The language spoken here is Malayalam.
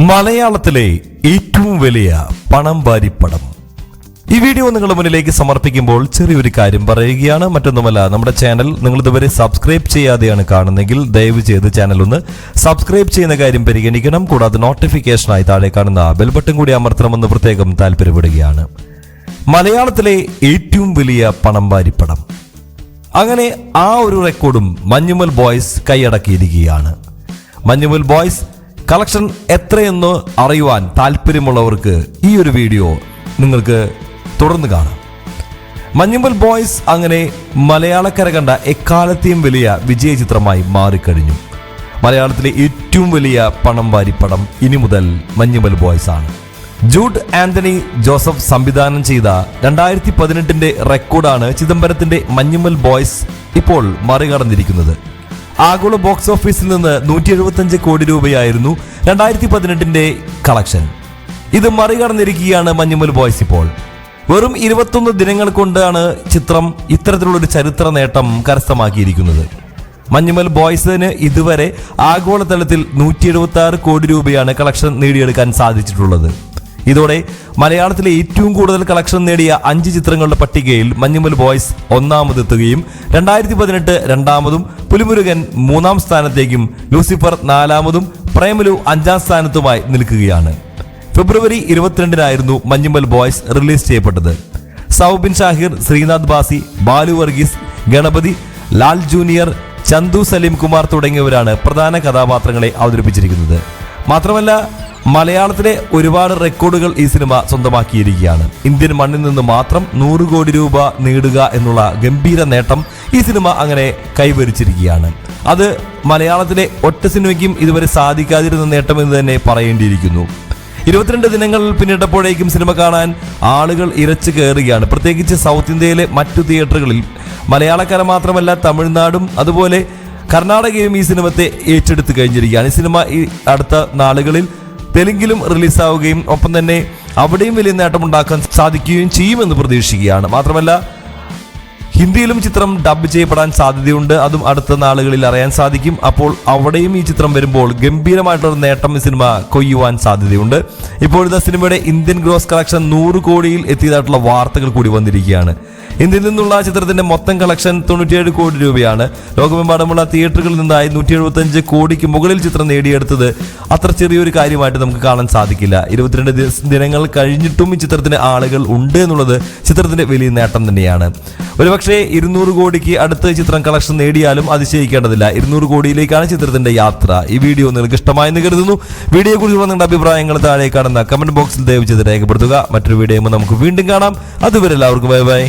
മലയാളത്തിലെ ഏറ്റവും വലിയ പണം വാരിപ്പടം. ഈ വീഡിയോ നിങ്ങളുടെ മുന്നിലേക്ക് സമർപ്പിക്കുമ്പോൾ ചെറിയൊരു കാര്യം പറയുകയാണ്. മറ്റൊന്നുമല്ല നമ്മുടെ ചാനൽ നിങ്ങൾ ഇതുവരെ സബ്സ്ക്രൈബ് ചെയ്യാതെയാണ് കാണുന്നെങ്കിൽ ദയവ് ചെയ്ത് ചാനൽ ഒന്ന് സബ്സ്ക്രൈബ് ചെയ്യുന്ന കാര്യം പരിഗണിക്കണം. കൂടാതെ നോട്ടിഫിക്കേഷനായി താഴെ കാണുന്ന ബെൽ ബട്ടൺ കൂടി അമർത്തണമെന്ന് പ്രത്യേകം താല്പര്യപ്പെടുകയാണ്. മലയാളത്തിലെ ഏറ്റവും വലിയ പണം വാരിപ്പടം. അങ്ങനെ ആ ഒരു റെക്കോർഡും മഞ്ഞുമൽ ബോയ്സ് കൈയടക്കിയിരിക്കുകയാണ്. മഞ്ഞുമൽ ബോയ്സ് കളക്ഷൻ എത്രയെന്ന് അറിയുവാൻ താല്പര്യമുള്ളവർക്ക് ഈ ഒരു വീഡിയോ നിങ്ങൾക്ക് തുടർന്ന് കാണാം. മഞ്ഞുമ്പൽ ബോയ്സ് അങ്ങനെ മലയാളക്കര കണ്ട എക്കാലത്തെയും വലിയ വിജയ ചിത്രമായി മാറിക്കഴിഞ്ഞു. മലയാളത്തിലെ ഏറ്റവും വലിയ പണം വാരിപ്പടം ഇനി മുതൽ മഞ്ഞുമ്പൽ ബോയ്സ് ആണ്. ജൂഡ് ആന്റണി ജോസഫ് സംവിധാനം ചെയ്ത രണ്ടായിരത്തി പതിനെട്ടിന്റെ റെക്കോർഡാണ് ചിദംബരത്തിന്റെ മഞ്ഞുമ്മൽ ബോയ്സ് ഇപ്പോൾ മറികടന്നിരിക്കുന്നത്. ആഗോള ബോക്സ് ഓഫീസിൽ നിന്ന് നൂറ്റി എഴുപത്തഞ്ച് കോടി രൂപയായിരുന്നു രണ്ടായിരത്തി പതിനെട്ടിന്റെ കളക്ഷൻ. ഇത് മറികടന്നിരിക്കുകയാണ് മഞ്ഞുമൽ ബോയ്സ് ഇപ്പോൾ. വെറും ഇരുപത്തൊന്ന് ദിനങ്ങൾ കൊണ്ടാണ് ചിത്രം ഇത്തരത്തിലുള്ളൊരു ചരിത്ര നേട്ടം കരസ്ഥമാക്കിയിരിക്കുന്നത്. മഞ്ഞുമൽ ബോയ്സിന് ഇതുവരെ ആഗോളതലത്തിൽ നൂറ്റി എഴുപത്തി ആറ് കോടി രൂപയാണ് കളക്ഷൻ നേടിയെടുക്കാൻ സാധിച്ചിട്ടുള്ളത്. ഇതോടെ മലയാളത്തിലെ ഏറ്റവും കൂടുതൽ കളക്ഷൻ നേടിയ അഞ്ച് ചിത്രങ്ങളുടെ പട്ടികയിൽ മഞ്ഞുമൽ ബോയ്സ് ഒന്നാമതെത്തുകയും രണ്ടായിരത്തി പതിനെട്ട് രണ്ടാമതും പുലിമുരുകൻ മൂന്നാം സ്ഥാനത്തേക്കും ലൂസിഫർ നാലാമതും പ്രേമലു അഞ്ചാം സ്ഥാനത്തുമായി നിൽക്കുകയാണ്. ഫെബ്രുവരി ഇരുപത്തിരണ്ടിനായിരുന്നു മഞ്ഞുമൽ ബോയ്സ് റിലീസ് ചെയ്യപ്പെട്ടത്. സൗബിൻ ഷാഹിർ ശ്രീനാഥ് ബാസി ബാലു വർഗീസ് ഗണപതി ലാൽ ജൂനിയർ ചന്തു സലീം കുമാർ തുടങ്ങിയവരാണ് പ്രധാന കഥാപാത്രങ്ങളെ അവതരിപ്പിച്ചിരിക്കുന്നത്. മാത്രമല്ല മലയാളത്തിലെ ഒരുപാട് റെക്കോർഡുകൾ ഈ സിനിമ സ്വന്തമാക്കിയിരിക്കുകയാണ്. ഇന്ത്യൻ മണ്ണിൽ നിന്ന് മാത്രം നൂറ് കോടി രൂപ നേടുക എന്നുള്ള ഗംഭീര നേട്ടം ഈ സിനിമ അങ്ങനെ കൈവരിച്ചിരിക്കുകയാണ്. അത് മലയാളത്തിലെ ഒറ്റ സിനിമയ്ക്കും ഇതുവരെ സാധിക്കാതിരുന്ന നേട്ടം എന്ന് തന്നെ പറയേണ്ടിയിരിക്കുന്നു. ഇരുപത്തിരണ്ട് ദിനങ്ങൾ പിന്നിട്ടപ്പോഴേക്കും സിനിമ കാണാൻ ആളുകൾ ഇരച്ചു കയറുകയാണ്. പ്രത്യേകിച്ച് സൗത്ത് ഇന്ത്യയിലെ മറ്റു തിയേറ്ററുകളിൽ. മലയാളക്കാരെ മാത്രമല്ല തമിഴ്നാടും അതുപോലെ കർണാടകയും ഈ സിനിമത്തെ ഏറ്റെടുത്ത് കഴിഞ്ഞിരിക്കുകയാണ്. ഈ സിനിമ ഈ അടുത്ത നാളുകളിൽ തെലുങ്കിലും റിലീസാവുകയും ഒപ്പം തന്നെ അവിടെയും വലിയ നേട്ടമുണ്ടാക്കാൻ സാധിക്കുകയും ചെയ്യുമെന്ന് പ്രതീക്ഷിക്കുകയാണ്. മാത്രമല്ല ഹിന്ദിയിലും ചിത്രം ഡബ് ചെയ്യപ്പെടാൻ സാധ്യതയുണ്ട്. അതും അടുത്ത നാളുകളിൽ അറിയാൻ സാധിക്കും. അപ്പോൾ അവിടെയും ഈ ചിത്രം വരുമ്പോൾ ഗംഭീരമായിട്ടുള്ള നേട്ടം ഈ സിനിമ കൊയ്യുവാൻ സാധ്യതയുണ്ട്. ഇപ്പോഴത്തെ സിനിമയുടെ ഇന്ത്യൻ ഗ്രോസ് കളക്ഷൻ നൂറ് കോടിയിൽ എത്തിയതായിട്ടുള്ള വാർത്തകൾ കൂടി വന്നിരിക്കുകയാണ്. ഇന്ത്യയിൽ നിന്നുള്ള ചിത്രത്തിന്റെ മൊത്തം കളക്ഷൻ തൊണ്ണൂറ്റിയേഴ് കോടി രൂപയാണ്. ലോകമെമ്പാടുമുള്ള തിയേറ്ററുകളിൽ നിന്നായി നൂറ്റി എഴുപത്തഞ്ച് കോടിക്ക് മുകളിൽ ചിത്രം നേടിയെടുത്തത് അത്ര ചെറിയൊരു കാര്യമായിട്ട് നമുക്ക് കാണാൻ സാധിക്കില്ല. ഇരുപത്തിരണ്ട് ദിനങ്ങൾ കഴിഞ്ഞിട്ടും ഈ ചിത്രത്തിന് ആളുകൾ ഉണ്ട് എന്നുള്ളത് ചിത്രത്തിന്റെ വലിയ നേട്ടം തന്നെയാണ്. ഒരുപക്ഷെ ഇരുന്നൂറ് കോടിക്ക് അടുത്ത ചിത്രം കളക്ഷൻ നേടിയാലും അതിശയിക്കേണ്ടതില്ല. ഇരുന്നൂറ് കോടിയിലേക്കാണ് ചിത്രത്തിന്റെ യാത്ര. ഈ വീഡിയോ നിങ്ങൾക്ക് ഇഷ്ടമായെന്ന് കരുതുന്നു. വീഡിയോ കുറിച്ചുള്ള നിങ്ങളുടെ അഭിപ്രായങ്ങൾ താഴെ കാണുന്ന കമന്റ് ബോക്സിൽ ദയവ് ചെയ്ത് രേഖപ്പെടുത്തുക. മറ്റൊരു വീഡിയോ നമുക്ക് വീണ്ടും കാണാം. അതുവരെ എല്ലാവർക്കും ബൈ ബൈ.